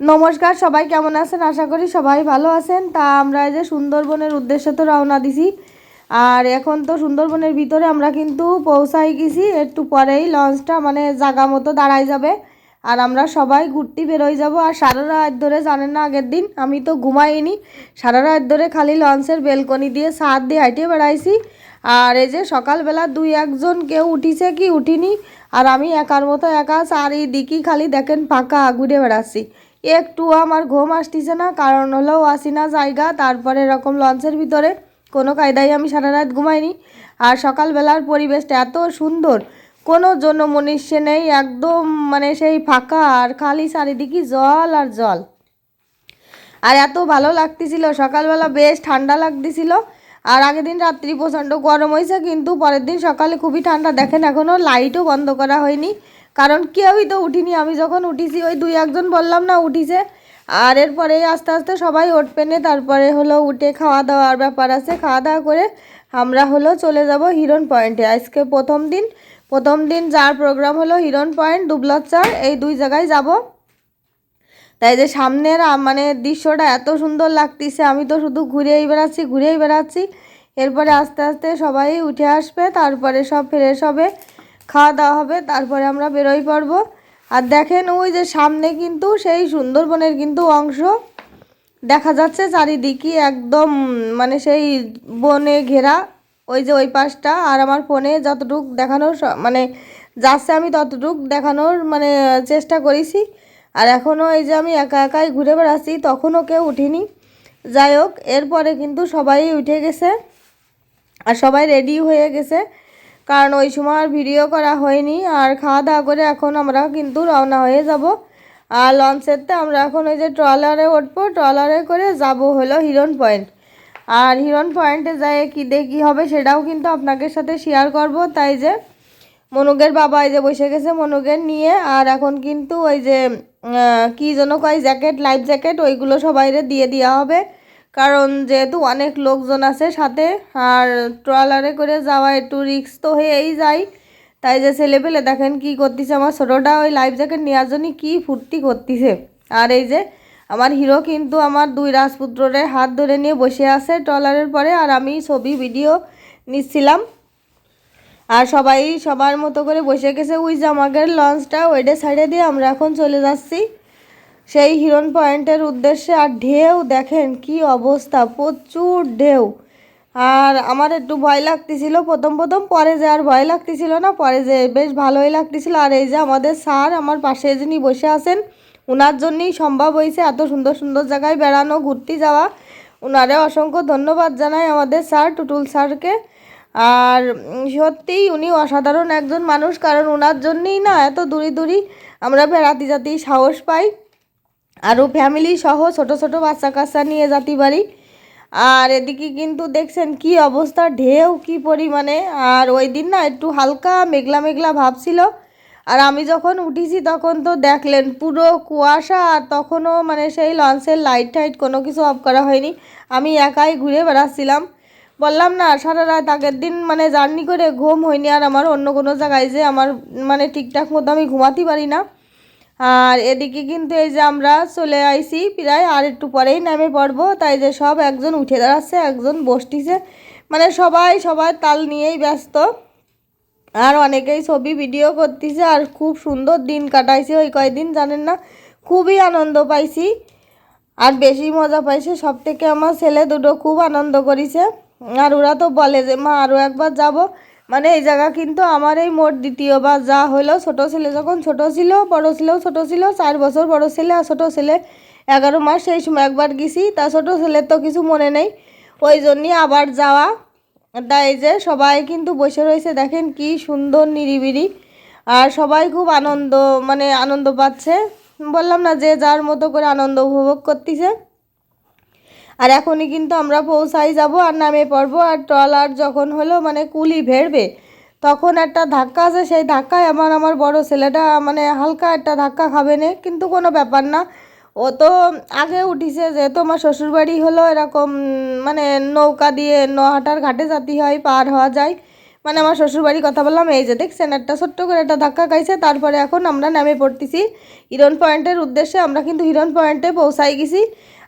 নমস্কার, সবাই কেমন আছেন? আশা করি সবাই ভালো আছেন। তা আমরা এই যে সুন্দরবনের উদ্দেশ্যে তো রওনা দিছি। আর এখন তো সুন্দরবনের ভিতরে আমরা কিন্তু পৌঁছাই গেছি। একটু পরেই লঞ্চটা মানে জাগা মতো দাঁড়াই যাবে। আর আমরা সবাই ঘুরতে বেরোয় যাব। আর সারা রাত ধরে জানেন না আগের দিন, আমি তো ঘুমাইনি। সারা রাত ধরে খালি লঞ্চের বেলকনি দিয়ে সাত দিয়ে হাইটে বেড়াইছি। আর এই যে সকালবেলা দুই একজন কেউ উঠিছে কি উঠিনি। আর আমি একার মতো একা চারিদিকই খালি দেখেন ফাঁকা ঘুরে বেড়াচ্ছি। একটু আমার ঘুম আসতেছে না, কারণ হলো আসিনা জায়গা, তারপরে এরকম লঞ্চের ভিতরে। কোনো কায়দায় আমি সারা রাত ঘুমাইনি। আর সকালবেলার পরিবেশটা এত সুন্দর, কোনো জন্য মনুষ্য নেই, একদম মানে সেই ফাঁকা আর খালি চারিদিকে জল আর জল। আর এত ভালো লাগতেছিল, সকালবেলা বেশ ঠান্ডা লাগতেছিল। আর আগের দিন রাত্রি প্রচণ্ড গরম হয়েছে কিন্তু পরের দিন সকালে খুবই ঠান্ডা। দেখেন এখনও লাইটও বন্ধ করা হয়নি। কারণ কেউই তো উঠিনি, আমি যখন উঠিছি, ওই দুই একজন বললাম না উঠিছে। আর এরপরে আস্তে আস্তে সবাই পেনে, তারপরে হলো উঠে খাওয়া দাওয়ার ব্যাপার আছে, খাওয়া দাওয়া করে আমরা হলো চলে যাব হিরন পয়েন্টে আজকে প্রথম দিন প্রথম দিন যার প্রোগ্রাম হলো হিরন পয়েন্ট দুবলচ্চার এই দুই জায়গায় যাব। তাই যে সামনের মানে দৃশ্যটা এত সুন্দর লাগতেছে, আমি তো শুধু ঘুরেই বেড়াচ্ছি ঘুরেই বেড়াচ্ছি। এরপরে আস্তে আস্তে সবাই উঠে আসবে, তারপরে সব ফ্রেশ হবে। খাওয়া দাওয়া হবে, তারপরে আমরা বেরোই পড়ব আর দেখেন ওই যে সামনে কিন্তু সেই সুন্দরবনের কিন্তু অংশ। দেখা যাচ্ছে চারিদিকে একদম মানে সেই বনে ঘেরা, ওই যে ওই পাশটা। আর আমার ফোনে যতটুক দেখানোর মানে যাচ্ছে আমি ততটুক দেখানোর মানে চেষ্টা করেছি। আর এখনও এই যে আমি একা একাই ঘুরে বেড়াচ্ছি, তখনও কেউ উঠিনি। যাই হোক, এরপরে কিন্তু সবাই উঠে গেছে। আর সবাই রেডি হয়ে গেছে। কারণ ওই সময় আর ভিডিও করা হয়নি আর খাওয়া দাওয়া করে এখন আমরা কিন্তু রওনা হয়ে যাব। আর লঞ্চেরতে আমরা এখন ওই যে ট্রলারে উঠবো, ট্রলারে করে যাব হলো হিরন পয়েন্ট। আর হিরন পয়েন্টে যাই কী দেখি হবে সেটাও কিন্তু আপনাদের সাথে শেয়ার করব। তাই যে মনুকের বাবা এই যে বসে গেছে মনুকের নিয়ে, আর এখন কিন্তু ওই যে কি যেন কয় জ্যাকেট লাইফ জ্যাকেট ওইগুলো সবাইরে দিয়ে দেওয়া হবে। কারণ যেহেতু অনেক লোকজন আছে সাথে, আর ট্রলারে করে যাওয়া একটু রিক্স তো হয়েই যায়। তাই যে ছেলেপেলে দেখেন কি করতেছে আমার ছোটোটা, ওই লাইফ জ্যাকেট নেওয়ার জন্য কী ফুর্তি করতেছে। আর এই যে আমার হিরো কিন্তু আমার দুই রাজপুত্ররে হাত ধরে নিয়ে বসে আছে ট্রলারের পরে, আর আমি ছবি ভিডিও নিচ্ছিলাম। আর সবাই সবার মতো করে বসে গেছে, ওই আমাদের লঞ্চটা ওইটা সাইডে দিয়ে আমরা এখন চলে যাচ্ছি। সেই হিরন পয়েন্টের উদ্দেশ্যে আর ঢেউ দেখেন কি অবস্থা, প্রচুর ঢেউ। আর আমার একটু ভয় লাগতেছিল, প্রথম প্রথম, পরে যে আর ভয় লাগতেছিল না, পরে যে বেশ ভালোই লাগতেছিল। আর এই যে আমাদের স্যার আমার পাশে যিনি বসে আছেন ওনার জন্যই সম্ভব হয়েছে এত সুন্দর সুন্দর জায়গায় বেড়ানো, ঘুরতে যাওয়া। ওনারে অসংখ্য ধন্যবাদ জানাই আমাদের স্যার, টুটুল স্যারকে। আর সত্যিই উনি অসাধারণ একজন মানুষ, কারণ ওনার জন্যই না এত দূরি দূরি আমরা বেড়াতে যেতেই সাহস পাই। আরও ফ্যামিলি সহ ছোট ছোট বাচ্চা কাচ্চা নিয়ে যেতে পারি আর এদিকে কিন্তু দেখছেন কি অবস্থা, ঢেউ কি পরিমাণে। আর ওই দিন না একটু হালকা মেঘলা মেঘলা ভাব ছিল। আর আমি যখন উঠেছি তখন তো দেখলেন পুরো কুয়াশা আর তখনও মানে সেই লঞ্চের লাইট টাইট কোনো কিছু অফ করা হয়নি। আমি একাই ঘুরে বেড়াচ্ছিলাম। বললাম না, সারা রাত আগের দিন মানে জার্নি করে ঘুম হয়নি আর আমার অন্য কোনো জায়গায় যে আমার মানে ঠিকঠাক মতো আমি ঘুমাতে পারি না। আর এদিকে কিন্তু এই যে আমরা চলে আইছি প্রায়, আর একটু পরেই নামে পড়ব। তাই যে সব একজন উঠে দাঁড়াচ্ছে, একজন বসতিছে। মানে সবাই, সবার তাল নিয়েই ব্যস্ত। আর অনেকেই ছবি, ভিডিও করতেছে, আর খুব সুন্দর দিন কাটাইছে ওই কয়দিন, জানেন না? খুবই আনন্দ পাইছি। আর বেশি মজা পাইছে সব থেকে আমার ছেলে দুটো, খুব আনন্দ করেছে। আর ওরা তো বলে যে, মা আরও একবার যাব। মানে এই জায়গা কিন্তু আমার এই মোট দ্বিতীয়বার যা হলো ছোট ছেলে যখন ছোট ছিল, বড় ছেলেও ছোট ছিল, চার বছর বড় ছেলে আর ছোট ছেলে এগারো মাস, সেই সময় একবার গেছি, তা ছোট ছেলের তো কিছু মনে নেই। ওই জন্যই আবার যাওয়া। তাই যে সবাই কিন্তু বসে রয়েছে, দেখেন কি সুন্দর নিরিবিলি। আর সবাই খুব আনন্দ মানে আনন্দ পাচ্ছে। বললাম না যে যার মতো করে আনন্দ উপভোগ করতেছে। আর এখনই কিন্তু আমরা পৌঁছাই যাব আর নামে পড়ব। আর ট্রলার যখন হলো মানে কুলি ভেড়বে, তখন একটা ধাক্কা আছে। সেই ধাক্কায় আমার আমার বড় ছেলেটা মানে হালকা একটা ধাক্কা খাবে না, কিন্তু কোনো ব্যাপার না। ও তো আগে উঠিছে, যেহেতু আমার শ্বশুরবাড়ি হলো, এরকম মানে নৌকা দিয়ে নহাটার ঘাটে জাতি হয়, পার হওয়া যায়। মানে আমার শ্বশুরবাড়ি কথা বললাম, এই যে দেখছেন, একটা ছোট্ট করে একটা ধাক্কা খাইছে। তারপরে এখন আমরা নামে পড়তেছি। হিরন পয়েন্টের উদ্দেশ্যে আমরা কিন্তু হিরন পয়েন্টে পৌঁছাই গেছি।